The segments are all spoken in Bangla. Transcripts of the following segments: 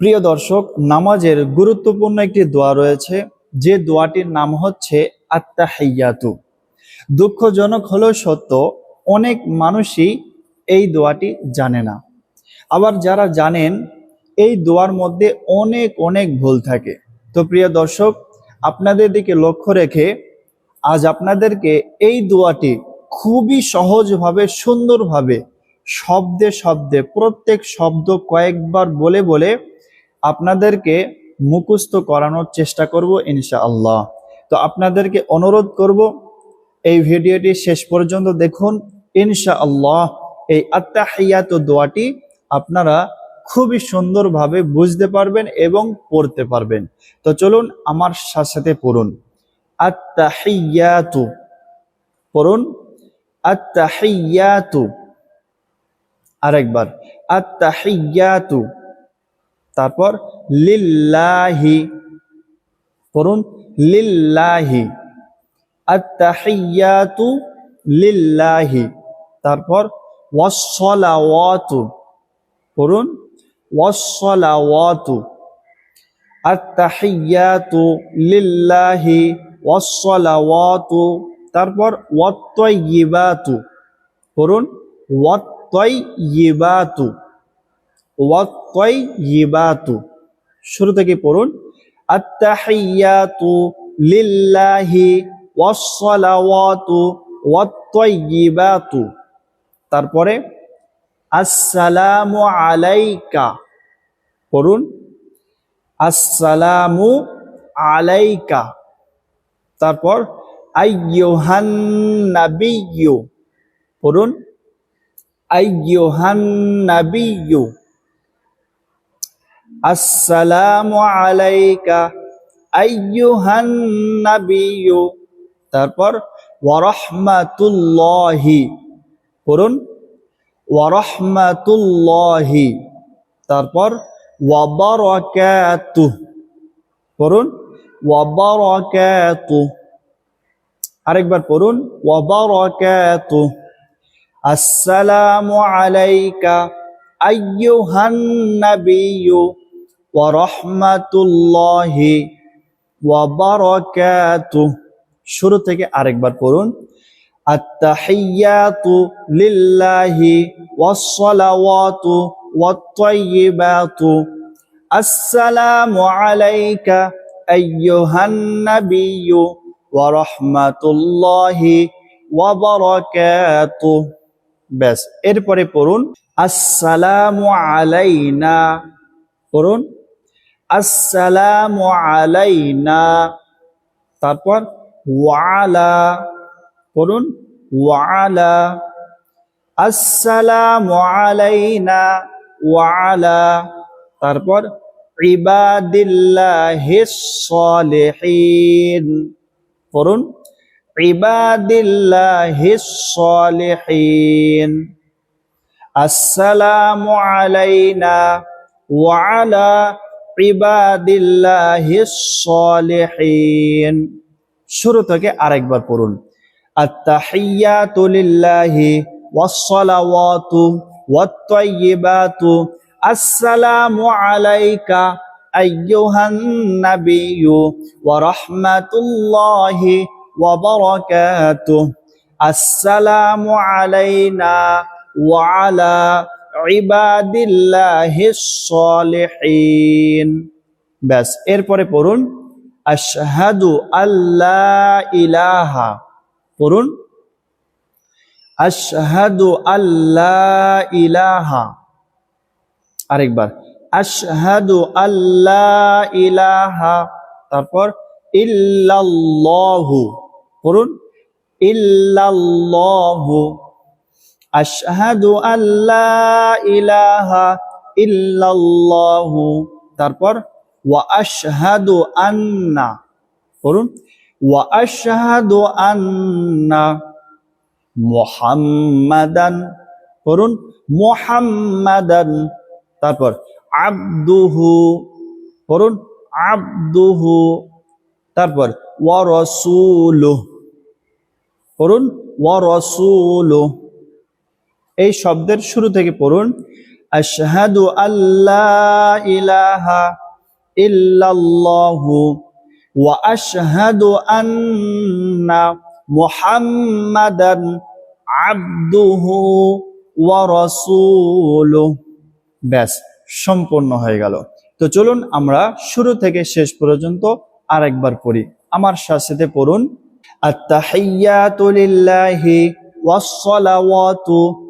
প্রিয় দর্শক, নামাজের গুরুত্বপূর্ণ একটি দোয়া রয়েছে। যে দোয়াটির নাম হচ্ছে আত্মাহিয়াতু দুঃখজনক হলেও সত্য, অনেক মানুষই এই দোয়াটি জানে না। আবার যারা জানেন, এই দোয়ার মধ্যে অনেক অনেক ভুল থাকে। তো প্রিয় দর্শক, আপনাদের দিকে লক্ষ্য রেখে আজ আপনাদেরকে এই দোয়াটি খুবই সহজভাবে, সুন্দরভাবে, শব্দে শব্দে, প্রত্যেক শব্দ কয়েকবার বলে বলে আপনাদেরকে মুখস্থ করানোর চেষ্টা করব ইনশাআল্লাহ। তো আপনাদেরকে অনুরোধ করব, এই ভিডিওটি শেষ পর্যন্ত দেখুন। ইনশাআল্লাহ এই আত্মাহিয়াত দোয়াটি আপনারা খুবই সুন্দরভাবে বুঝতে পারবেন এবং পড়তে পারবেন। তো চলুন আমার সাথে পড়ুন। আত্তাহিয়াতু পড়ুন। আত্তাহিয়াতু, আরেকবার। আত্তাহিয়াতু তারপর লিল্লাহি। পড়ুন, লিল্লাহি। আত্তাহিয়াতু লিল্লাহি। তারপর ওয়াসসালাওয়াতু। পড়ুন, ওয়াসসালাওয়াতু। আত্তাহিয়াতু লিল্লাহি, ওয়াসসালাওয়াতু। তারপর ওয়াত্তাইয়িবাতু পড়ুন ওয়াত্তাইয়িবাতু ওয়াত্তাইয়িবাতু। শুরু থেকে পড়ুন। আত্তাহিয়াতু লিল্লাহি তারপরে, আসসালামু আলাইকা। পড়ুন। আসসালামু আলাইকা। তারপর আইয়ুহান নাবিয়্যু পড়ুন। আইয়ুহান আসসালামু আলাইকা আইয়ুহান নাবিয়্যু। তারপর, ওয়ারহমাতুল্লাহি। পড়ুন, ওয়ারহমাতুল্লাহি। তারপর ওয়াবারাকাতুহ পড়ুন ওয়াবারাকাতুহ আরেকবার পড়ুন ওয়াবারাকাতুহ আসসালামু আলাইকা আইয়ুহান নাবিয়্যু। ওয়া রাহমাতুল্লাহি ওয়া বারাকাতুহ শুরু থেকে আরেকবার পড়ুন। আত্তাহিয়াতু লিল্লাহি ওয়াস সালাওয়াতু ওয়াত তাইয়িবাতু আসসালামু আলাইকা আইয়ুহান নাবিয়্যু ওয়া রাহমাতুল্লাহি ওয়া বারাকাতুহ ব্যাস, এরপরে পড়ুন। আসসালামু আলাইনা। পড়ুন। আসসালামু আলাইনা। তারপর ওয়ালা, পড়ুন, ওয়ালা। আসসালামু আলাইনা, ওয়ালা। তারপর ইবাদিল্লাহিস সালিহিন, পড়ুন ইবাদিল্লাহিস সালিহিন। আসসালামু আলাইনা, ওয়ালা। ইবাদিল্লাহিস সালিহিন। শুরু থেকে আরেকবার পড়ুন। আত্তাহিয়াতু লিল্লাহি ওয়াসসালাওয়াতু ওয়াত-তাইয়িবাতু। আসসালামু আলাইকা আইয়ুহান নাবিয়্যু ওয়া রাহমাতুল্লাহি ওয়া বারাকাতুহু। আসসালামু আলাইনা ওয়া আলা ব্যাস, এরপরে পড়ুন, আশহাদু আল্লাহ ইলাহা। পড়ুন, আশহাদু আল্লাহ ইলাহা। আরেকবার, আশহাদু আল্লাহ ইলাহা। তারপর, ইল্লাল্লাহু। পড়ুন, ইল্লাল্লাহু। আশহাদু আল্লাহ ইলাহা ইল্লাল্লাহু। তারপর, ওয়া আশহাদু আন্না। পড়ুন, ওয়া আশহাদু আন্না মুহাম্মাদান। পড়ুন, মুহাম্মাদান। তারপর, আব্দুহু। পড়ুন, আব্দুহু। তারপর, ওয়া রাসূলুহু। পড়ুন, ওয়া রাসূলুহু। এই শব্দের শুরু থেকে পড়ুন, আশহাদু আল্লাহ ইলাহা ইল্লাল্লাহু ওয়া আশহাদু আন্না মুহাম্মাদান আবদুহু ওয়া রাসূলুহু। ব্যাস, সম্পূর্ণ হয়ে গেল। তো চলুন আমরা শুরু থেকে শেষ পর্যন্ত আরেকবার পড়ি। আমার সাথে পড়ুন, আত্তাহিয়াতু লিল্লাহি ওয়াস-সালাওয়াতু ওয়াত-তাইয়্যিবাতু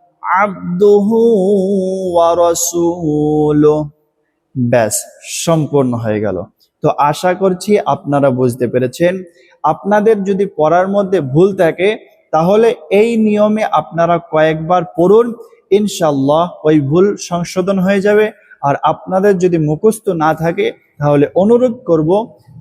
عبده ورسوله ব্যাস সম্পূর্ণ হয়ে গেল তো আশা করছি আপনারা বুঝতে পেরেছেন আপনাদের যদি পড়ার মধ্যে ভুল থাকে তাহলে এই নিয়মে আপনারা কয়েকবার পড়ুন ইনশাল্লাহ ওই ভুল সংশোধন হয়ে যাবে আর আপনাদের যদি মুখস্থ না থাকে তাহলে অনুরোধ করব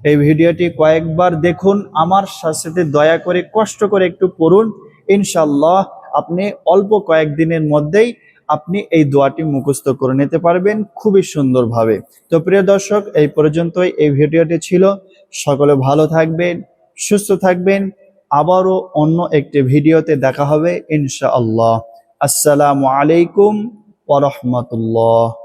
এই ভিডিওটি কয়েকবার দেখুন আমার সাথে দয়া করে কষ্ট করে একটু পড়ুন ইনশাল্লাহ আপনি অল্প কয়েকদিনের মধ্যেই আপনি এই দোয়াটি মুখস্থ করে নিতে পারবেন খুবই সুন্দরভাবে। তো প্রিয় দর্শক, এই পর্যন্তই এই ভিডিওটি ছিল। সকলে ভালো থাকবেন, সুস্থ থাকবেন। আবারও অন্য একটি ভিডিওতে দেখা হবে, ইনশাআল্লাহ। আসসালামু আলাইকুম ওরহমতুল্লাহ রাহমাতুল্লাহ।